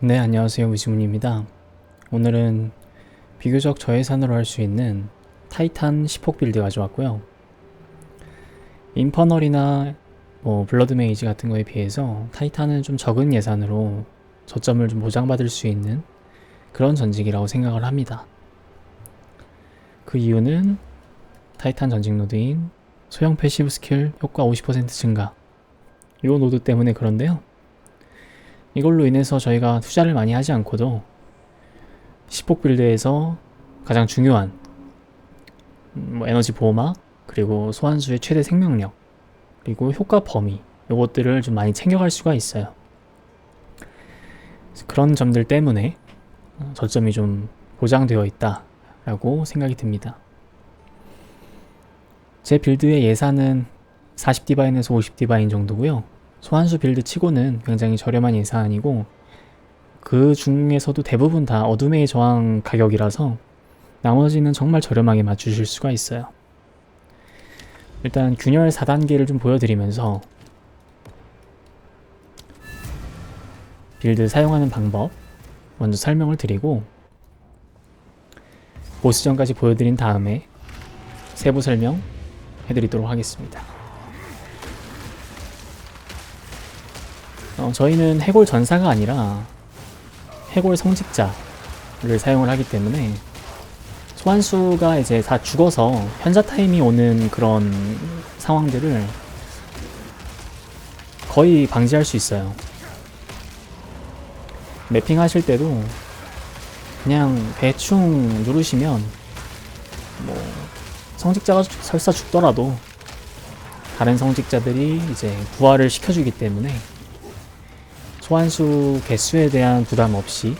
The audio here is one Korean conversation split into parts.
네, 안녕하세요. 위즈문입니다. 오늘은 비교적 저예산으로 할 수 있는 타이탄 10폭 빌드 가져왔고요. 인퍼널이나 뭐 블러드 메이지 같은 거에 비해서 타이탄은 좀 적은 예산으로 저점을 좀 보장받을 수 있는 그런 전직이라고 생각을 합니다. 그 이유는 타이탄 전직 노드인 소형 패시브 스킬 효과 50% 증가 이 노드 때문에 그런데요. 이걸로 인해서 저희가 투자를 많이 하지 않고도 10폭 빌드에서 가장 중요한 음, 뭐 에너지 보호막 그리고 소환수의 최대 생명력 그리고 효과 범위 요것들을 좀 많이 챙겨갈 수가 있어요. 그런 점들 때문에 어, 저점이 좀 보장되어 있다라고 생각이 듭니다. 제 빌드의 예산은 40디바인에서 50디바인 정도고요. 소환수 빌드 치고는 굉장히 저렴한 예산이고 그 중에서도 대부분 다 어둠의 저항 가격이라서 나머지는 정말 저렴하게 맞추실 수가 있어요. 일단 균열 4단계를 좀 보여드리면서 빌드 사용하는 방법 먼저 설명을 드리고 보스전까지 보여드린 다음에 세부 설명 해드리도록 하겠습니다. 어, 저희는 해골 전사가 아니라 해골 성직자를 사용을 하기 때문에 소환수가 이제 다 죽어서 현자 타임이 오는 그런 상황들을 거의 방지할 수 있어요. 매핑 하실 때도 그냥 대충 누르시면 뭐 성직자가 설사 죽더라도 다른 성직자들이 이제 부활을 시켜주기 때문에 소환수 개수에 대한 부담 없이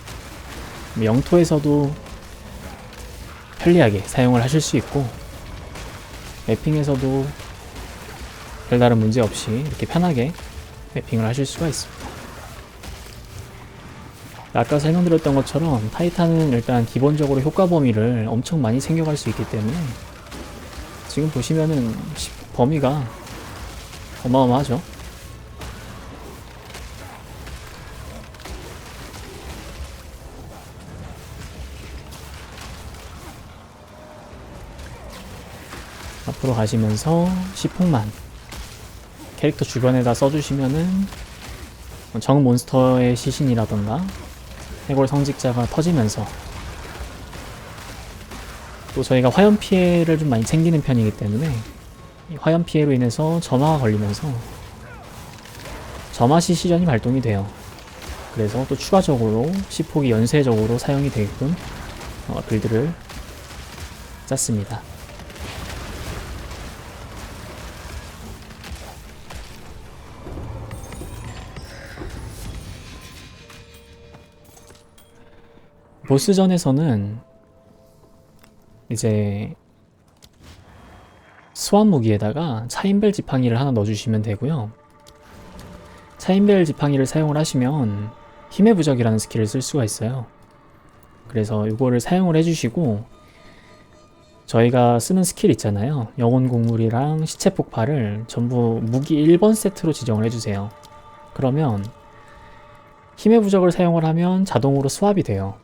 영토에서도 편리하게 사용을 하실 수 있고 맵핑에서도 별다른 문제 없이 이렇게 편하게 맵핑을 하실 수가 있습니다. 아까 설명드렸던 것처럼 타이탄은 일단 기본적으로 효과 범위를 엄청 많이 챙겨갈 수 있기 때문에 지금 보시면은 범위가 어마어마하죠. 앞으로 가시면서 시폭만 캐릭터 주변에다 써주시면은 정 몬스터의 시신이라던가 해골 성직자가 터지면서 또 저희가 화염 피해를 좀 많이 챙기는 편이기 때문에 화염 피해로 인해서 점화가 걸리면서 점화 시시전이 발동이 돼요. 그래서 또 추가적으로 시폭이 연쇄적으로 사용이 되게끔 어, 빌드를 짰습니다. 보스전에서는 이제 수완 무기에다가 차인벨 지팡이를 하나 넣어주시면 되고요. 차인벨 지팡이를 사용을 하시면 힘의 부적이라는 스킬을 쓸 수가 있어요. 그래서 이거를 사용을 해주시고 저희가 쓰는 스킬 있잖아요. 영혼 곡물이랑 시체 폭발을 전부 무기 1번 세트로 지정을 해주세요. 그러면 힘의 부적을 사용을 하면 자동으로 스왑이 돼요.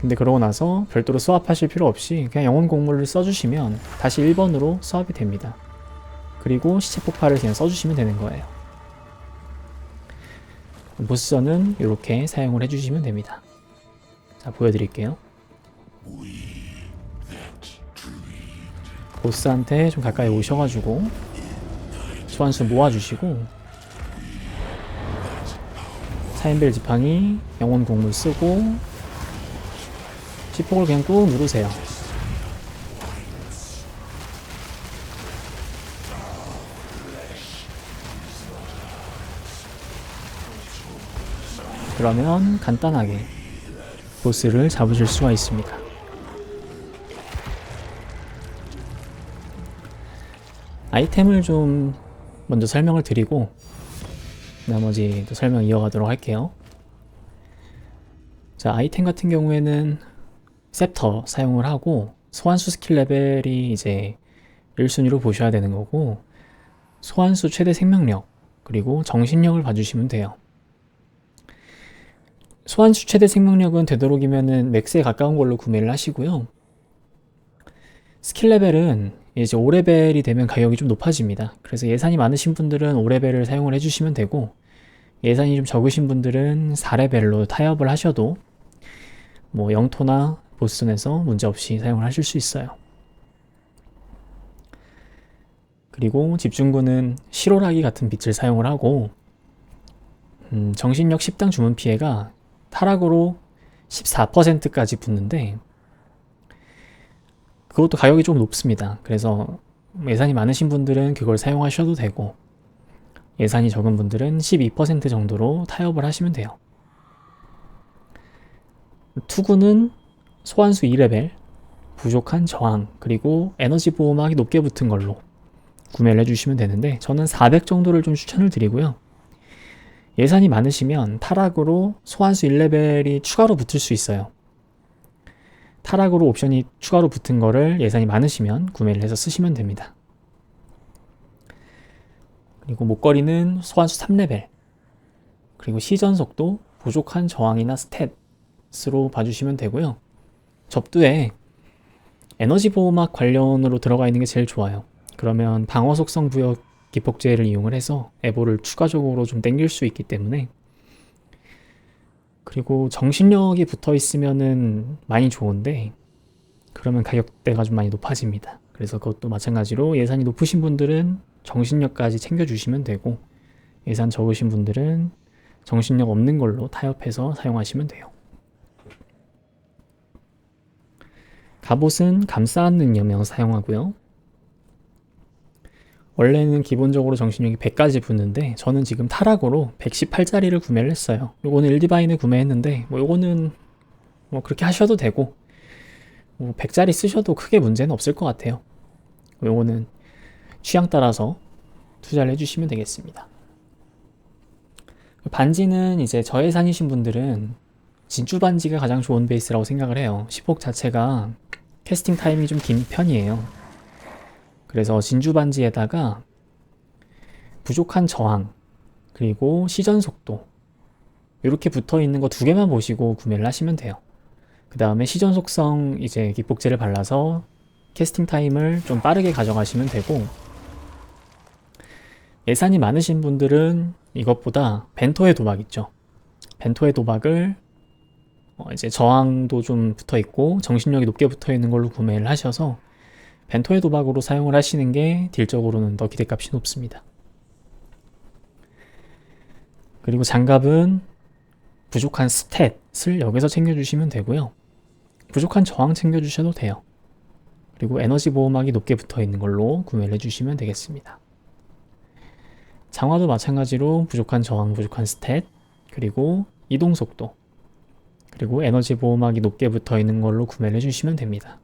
근데 그러고 나서 별도로 수합하실 필요 없이 그냥 영혼 곡물을 써주시면 다시 1번으로 수합이 됩니다. 그리고 시체 폭발을 그냥 써주시면 되는 거예요. 보스전은 이렇게 사용을 해주시면 됩니다. 자, 보여드릴게요. 보스한테 좀 가까이 오셔가지고 소환수 모아주시고 사인벨 지팡이 영혼 곡물 쓰고 시폭을 그냥 꾹 누르세요. 그러면 간단하게 보스를 잡으실 수가 있습니다. 아이템을 좀 먼저 설명을 드리고 나머지 또 설명 이어가도록 할게요. 자, 아이템 같은 경우에는 셉터 사용을 하고 소환수 스킬 레벨이 이제 1순위로 보셔야 되는 거고 소환수 최대 생명력 그리고 정신력을 봐주시면 돼요. 소환수 최대 생명력은 되도록이면은 맥스에 가까운 걸로 구매를 하시고요. 스킬 레벨은 이제 5레벨이 되면 가격이 좀 높아집니다. 그래서 예산이 많으신 분들은 5레벨을 사용을 해주시면 되고 예산이 좀 적으신 분들은 4레벨로 타협을 하셔도 뭐 영토나 보스턴에서 문제없이 사용을 하실 수 있어요. 그리고 집중구는 실오라기 같은 빛을 사용을 하고 음, 정신력 10당 주문 피해가 타락으로 14%까지 붙는데 그것도 가격이 좀 높습니다. 그래서 예산이 많으신 분들은 그걸 사용하셔도 되고 예산이 적은 분들은 12% 정도로 타협을 하시면 돼요. 투구는 소환수 2레벨, 부족한 저항, 그리고 에너지 보호막이 높게 붙은 걸로 구매를 해주시면 되는데 저는 400 정도를 좀 추천을 드리고요. 예산이 많으시면 타락으로 소환수 1레벨이 추가로 붙을 수 있어요. 타락으로 옵션이 추가로 붙은 거를 예산이 많으시면 구매를 해서 쓰시면 됩니다. 그리고 목걸이는 소환수 3레벨 그리고 시전 속도 부족한 저항이나 스탯으로 봐주시면 되고요. 접두에 에너지 보호막 관련으로 들어가 있는 게 제일 좋아요. 그러면 방어 속성 부여 기폭제를 이용을 해서 에보를 추가적으로 좀 땡길 수 있기 때문에 그리고 정신력이 붙어 있으면은 많이 좋은데 그러면 가격대가 좀 많이 높아집니다. 그래서 그것도 마찬가지로 예산이 높으신 분들은 정신력까지 챙겨주시면 되고 예산 적으신 분들은 정신력 없는 걸로 타협해서 사용하시면 돼요. 갑옷은 감싸 안는 여명 사용하고요. 원래는 기본적으로 정신력이 100까지 붙는데 저는 지금 타락으로 118짜리를 구매를 했어요. 요거는 일디바인을 구매했는데 뭐 요거는 뭐 그렇게 하셔도 되고 뭐 100짜리 쓰셔도 크게 문제는 없을 것 같아요. 요거는 취향 따라서 투자를 해주시면 되겠습니다. 반지는 이제 저예산이신 분들은 진주 반지가 가장 좋은 베이스라고 생각을 해요. 10옥 자체가 캐스팅 타임이 좀 긴 편이에요. 그래서 진주 반지에다가 부족한 저항 그리고 시전 속도 이렇게 붙어 있는 거 두 개만 보시고 구매를 하시면 돼요. 그 다음에 시전 속성 이제 기폭제를 발라서 캐스팅 타임을 좀 빠르게 가져가시면 되고 예산이 많으신 분들은 이것보다 벤토의 도박 있죠. 벤토의 도박을 어 이제 저항도 좀 붙어 있고 정신력이 높게 붙어 있는 걸로 구매를 하셔서 벤토의 도박으로 사용을 하시는 게 딜적으로는 더 기대값이 높습니다. 그리고 장갑은 부족한 스탯을 여기서 챙겨주시면 되고요. 부족한 저항 챙겨주셔도 돼요. 그리고 에너지 보호막이 높게 붙어 있는 걸로 구매를 해주시면 되겠습니다. 장화도 마찬가지로 부족한 저항, 부족한 스탯, 그리고 이동 속도, 그리고 에너지 보호막이 높게 붙어 있는 걸로 구매를 해주시면 됩니다.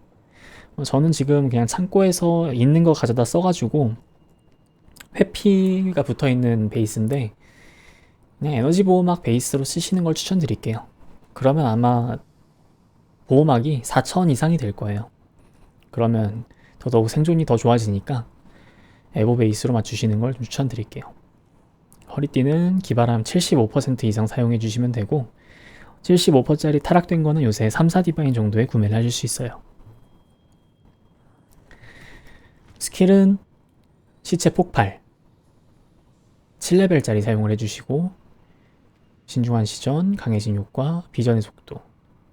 어, 저는 지금 그냥 창고에서 있는 거 가져다 써가지고 회피가 붙어 있는 베이스인데 그냥 에너지 보호막 베이스로 쓰시는 걸 추천드릴게요. 그러면 아마 보호막이 4000 이상이 될 거예요. 그러면 더더욱 생존이 더 좋아지니까 에보 베이스로 맞추시는 걸 추천드릴게요. 허리띠는 기바람 75% 이상 사용해 주시면 되고 75%짜리 타락된 거는 요새 3, 4디바인 정도에 구매를 하실 수 있어요. 스킬은 시체 폭발 7레벨짜리 사용을 해주시고 신중한 시전, 강해진 효과, 비전의 속도,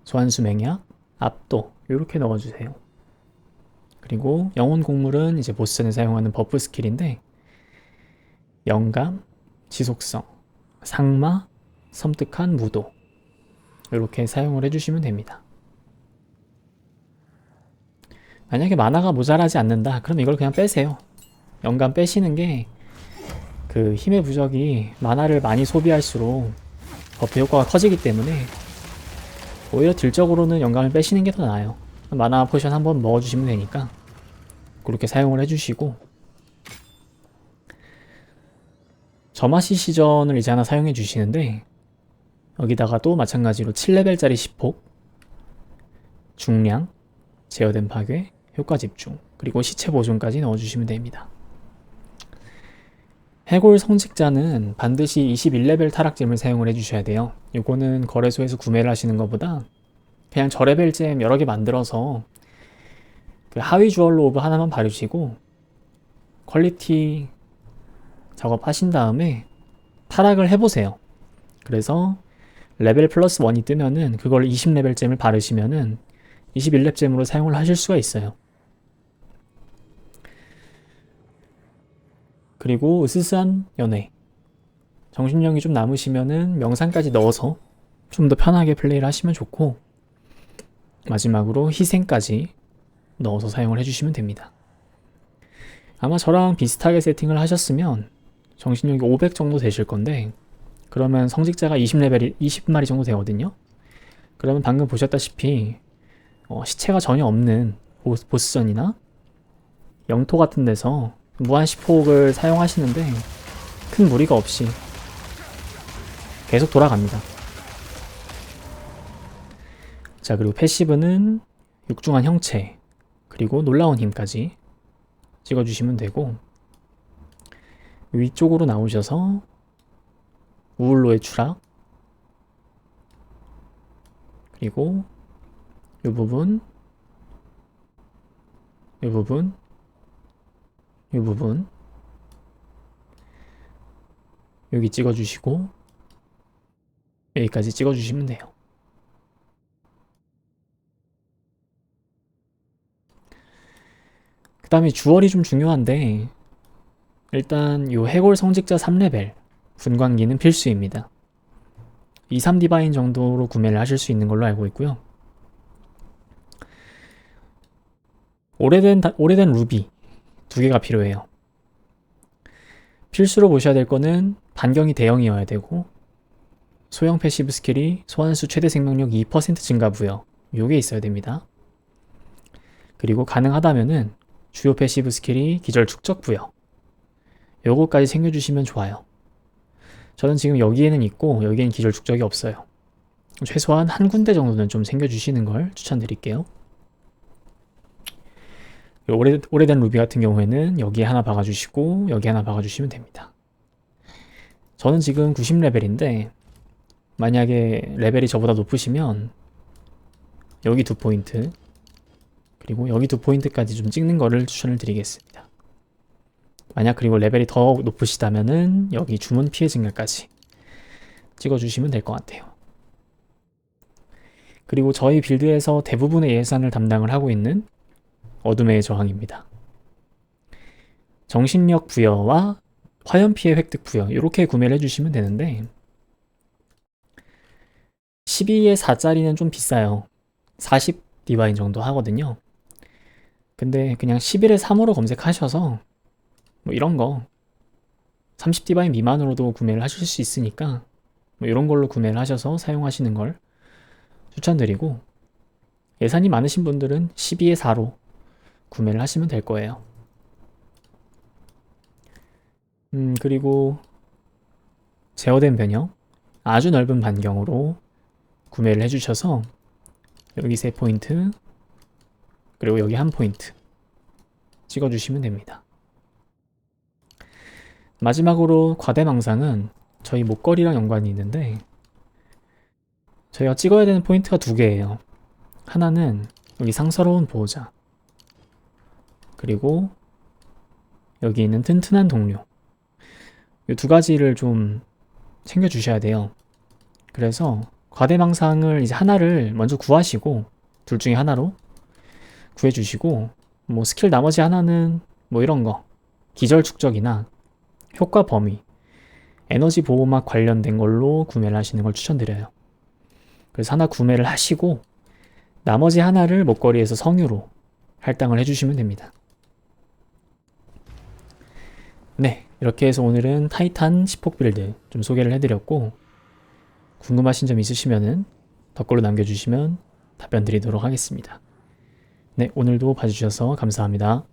소환수 맹약, 압도 이렇게 넣어주세요. 그리고 영혼 곡물은 이제 보스전에 사용하는 버프 스킬인데 영감, 지속성, 상마, 섬뜩한 무도 이렇게 사용을 해주시면 됩니다. 만약에 만화가 모자라지 않는다 그럼 이걸 그냥 빼세요. 연간 빼시는 게 그 힘의 부적이 만화를 많이 소비할수록 버프 효과가 커지기 때문에 오히려 딜적으로는 연감을 빼시는 게 더 나아요. 만화 포션 한번 먹어주시면 되니까 그렇게 사용을 해주시고. 점화시 시전을 이제 하나 사용해 주시는데 여기다가 또 마찬가지로 7레벨짜리 10폭 중량 제어된 파괴 효과 집중, 그리고 시체 보존까지 넣어주시면 됩니다. 해골 성직자는 반드시 21레벨 타락잼을 사용을 해주셔야 돼요. 요거는 거래소에서 구매를 하시는 것보다 그냥 저레벨 잼 여러 개 만들어서 그 하위 주얼로 오브 하나만 바르시고 퀄리티 작업하신 다음에 타락을 해보세요. 그래서 레벨 플러스 1이 뜨면은 그걸 20레벨잼을 바르시면은 21렙잼으로 사용을 하실 수가 있어요. 그리고 으스스한 연애. 정신력이 좀 남으시면은 명상까지 넣어서 좀 더 편하게 플레이를 하시면 좋고 마지막으로 희생까지 넣어서 사용을 해주시면 됩니다. 아마 저랑 비슷하게 세팅을 하셨으면 정신력이 500 정도 되실 건데 그러면 성직자가 20레벨이 20마리 정도 되거든요. 그러면 방금 보셨다시피 어, 시체가 전혀 없는 보스, 보스 전이나 영토 같은 데서 무한 시폭을 사용하시는데 큰 무리가 없이 계속 돌아갑니다. 자, 그리고 패시브는 육중한 형체, 그리고 놀라운 힘까지 찍어주시면 되고, 위쪽으로 나오셔서 우울로의 추락, 그리고 이 부분, 이 부분, 이 부분, 여기 찍어주시고, 여기까지 찍어주시면 돼요. 그 다음에 주얼이 좀 중요한데, 일단 요 해골 성직자 3레벨, 분광기는 필수입니다. 2, 3 디바인 정도로 구매를 하실 수 있는 걸로 알고 있고요. 오래된, 다- 오래된 루비 두 개가 필요해요. 필수로 보셔야 될 거는 반경이 대형이어야 되고 소형 패시브 스킬이 소환수 최대 생명력 2% 증가 부여 요게 있어야 됩니다. 그리고 가능하다면은 주요 패시브 스킬이 기절 축적 부여 요거까지 챙겨주시면 좋아요. 저는 지금 여기에는 있고 여기에는 기절 축적이 없어요. 최소한 한 군데 정도는 좀 챙겨주시는 걸 추천드릴게요. 오래, 오래된 루비 같은 경우에는 여기에 하나 박아주시고 여기 하나 박아주시면 됩니다. 저는 지금 90레벨인데 만약에 레벨이 저보다 높으시면 여기 두 포인트 그리고 여기 두 포인트까지 좀 찍는 거를 추천을 드리겠습니다. 만약 그리고 레벨이 더 높으시다면은 여기 주문 피해 증가까지 찍어주시면 될 것 같아요. 그리고 저희 빌드에서 대부분의 예산을 담당을 하고 있는 어둠의 저항입니다. 정신력 부여와 화염 피해 획득 부여 이렇게 구매를 해주시면 되는데 12의 4짜리는 좀 비싸요. 40 디바인 정도 하거든요. 근데 그냥 11의 3으로 검색하셔서 뭐 이런 거 30 디바인 미만으로도 구매를 하실 수 있으니까 뭐 이런 걸로 구매를 하셔서 사용하시는 걸 추천드리고 예산이 많으신 분들은 12의 4로 구매를 하시면 될 거예요. 음, 그리고 제어된 변형 아주 넓은 반경으로 구매를 해주셔서 여기 세 포인트 그리고 여기 한 포인트 찍어주시면 됩니다. 마지막으로 과대망상은 저희 목걸이랑 연관이 있는데 저희가 찍어야 되는 포인트가 두 개예요. 하나는 여기 상서로운 보호자 그리고 여기 있는 튼튼한 동료 이 두 가지를 좀 챙겨 주셔야 돼요. 그래서 과대망상을 이제 하나를 먼저 구하시고 둘 중에 하나로 구해 주시고 뭐 스킬 나머지 하나는 뭐 이런 거 기절 축적이나 효과 범위 에너지 보호막 관련된 걸로 구매를 하시는 걸 추천드려요. 그래서 하나 구매를 하시고 나머지 하나를 목걸이에서 성유로 할당을 해주시면 됩니다. 네, 이렇게 해서 오늘은 타이탄 10폭 빌드 좀 소개를 해드렸고 궁금하신 점 있으시면은 댓글로 남겨주시면 답변 드리도록 하겠습니다. 네, 오늘도 봐주셔서 감사합니다.